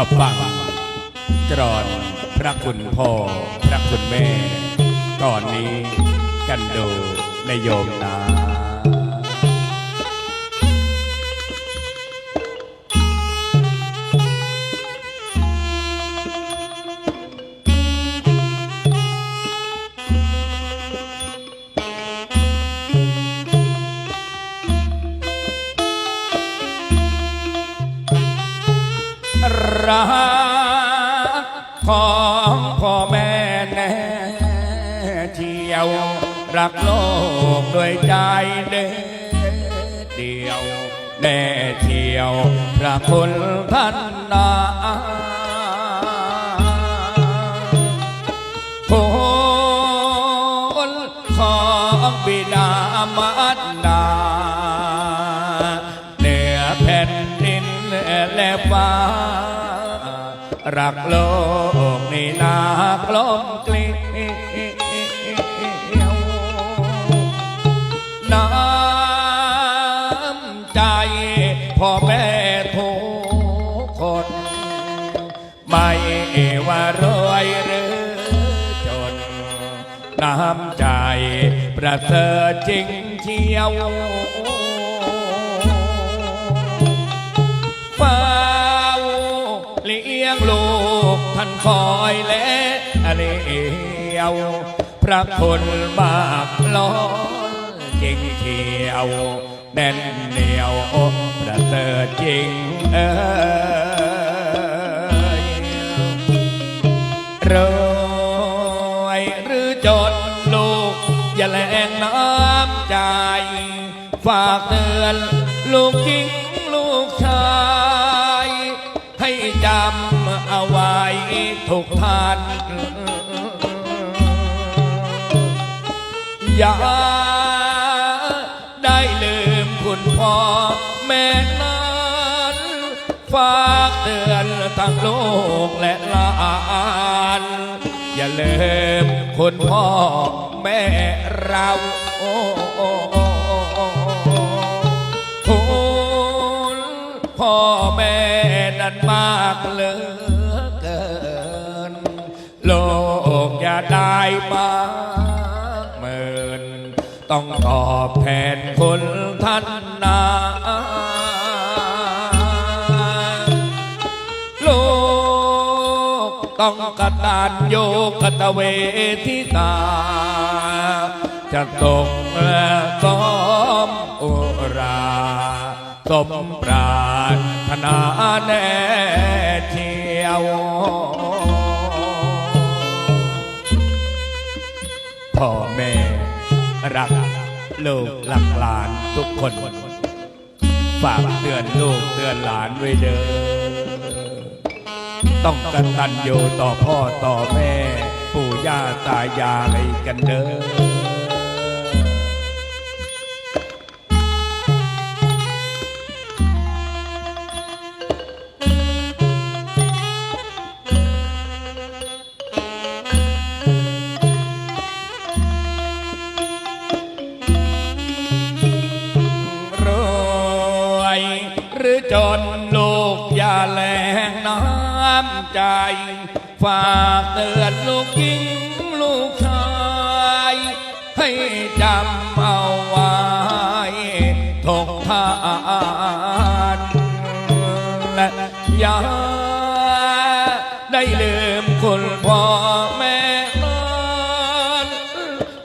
มาฟังกรอนพระคุณพ่อพระคุณแม่ ก่อนนี้กันดูในโยมนา รักของพ่อแม่แน่เที่ยวรักโลกด้วยใจเด็ดเดียวแน่เที่ยวพระคุณท่านนาคุณของบิดามาร โลกนี่นากลมเกลียวน้ำใจพ่อแม่ทุกคน ไม่ว่ารวยหรือจน น้ำใจประเสริฐจริงเชียว ท่านคอยและเลี้ยว พระคุณมากล้นจริงเชียวแน่นเหนียวประเสริฐจริงเออรวยหรือจนลูก อย่าแรงน้ำใจ ฝากเตือนลูกจริงลูกชาย ให้จำ ทุกท่านอย่าได้ลืมคุณพ่อแม่นั้นฝากเตือนทั้งลูกและหลานอย่าลืมคุณพ่อแม่เราโอ้คุณพ่อแม่นั้นมากเลือ ได้มาเมินต้องตอบแทนคุณท่านนาลูกต้องกตัญญูกตเวทิตา จะตกและก้อมอุราสมปรารถนาแน่เชียว พ่อแม่ รักลูกหลักหลานทุกคน ฝากเตือนลูกเตือนหลานไว้เด้อต้องกตัญญูต่อพ่อต่อแม่ ปู่ย่าตายายกันเด้อ จนลูกอย่าแรงน้ำใจ ฝากเตือนลูกหญิงลูกชาย ให้จำเอาไว้ทกทานและอย่าได้ลืมคุณพ่อแม่นั้น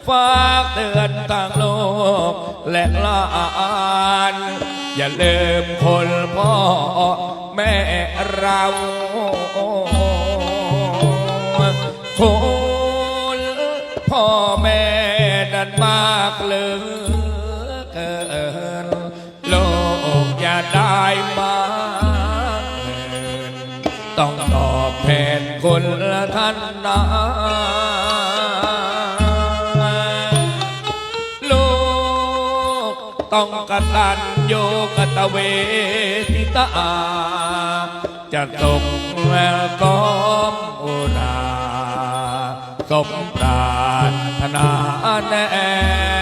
ฝากเตือนทางโลกและลาน อย่าลืมคนพ่อแม่เราคนพ่อแม่นั้นมากเหลือเกินโลกอย่าได้มาต้องตอบแทนคุณท่านนา ต้องกตัญญูกตเวทิตาจะตกและก้อมอุรา สมปรารถนาแน่